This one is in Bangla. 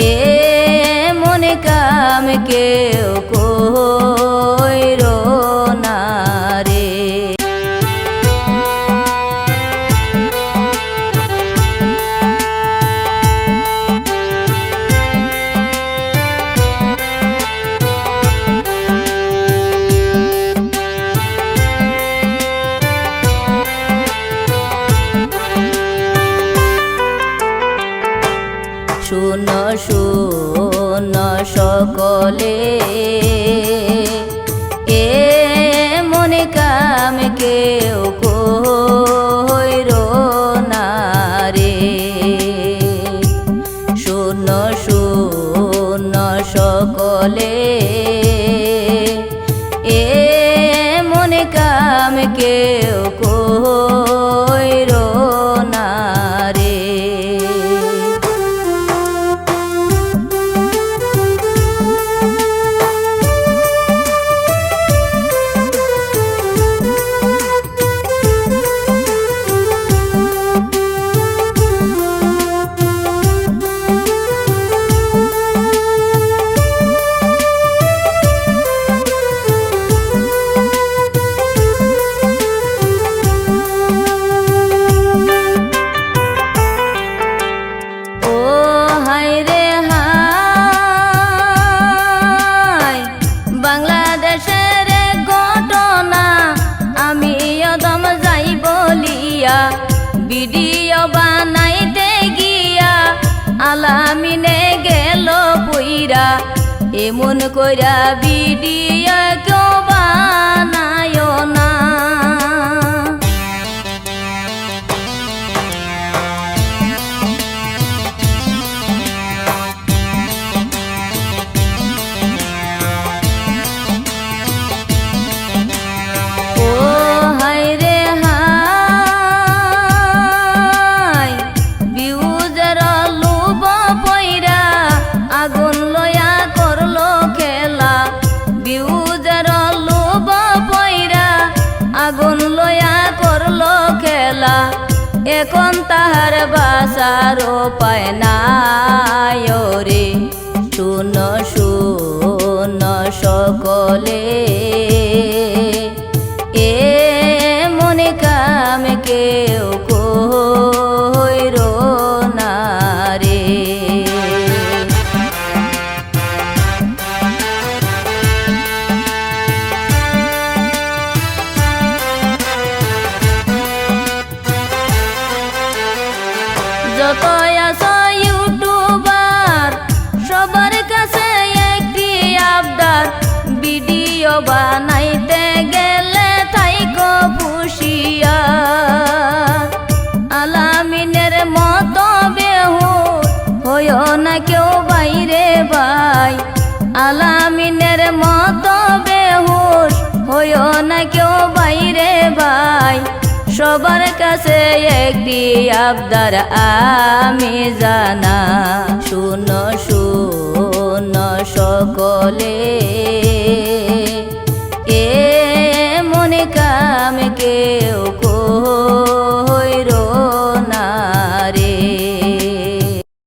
এ মনে কাম কেউ শুন শুন সকলে। এ মনে কাম কেউ ভিডিও বানাইতে গিয়া আলামিনে গেল বইরা এমন কইরা ভিডিও তাহার বাসার পায় নাই রে শুন শুন সকলে। koyo সবার কাছে একটি আবদার আমি জানা। শূন্য শুন সকলে এ মনে কাম কেউ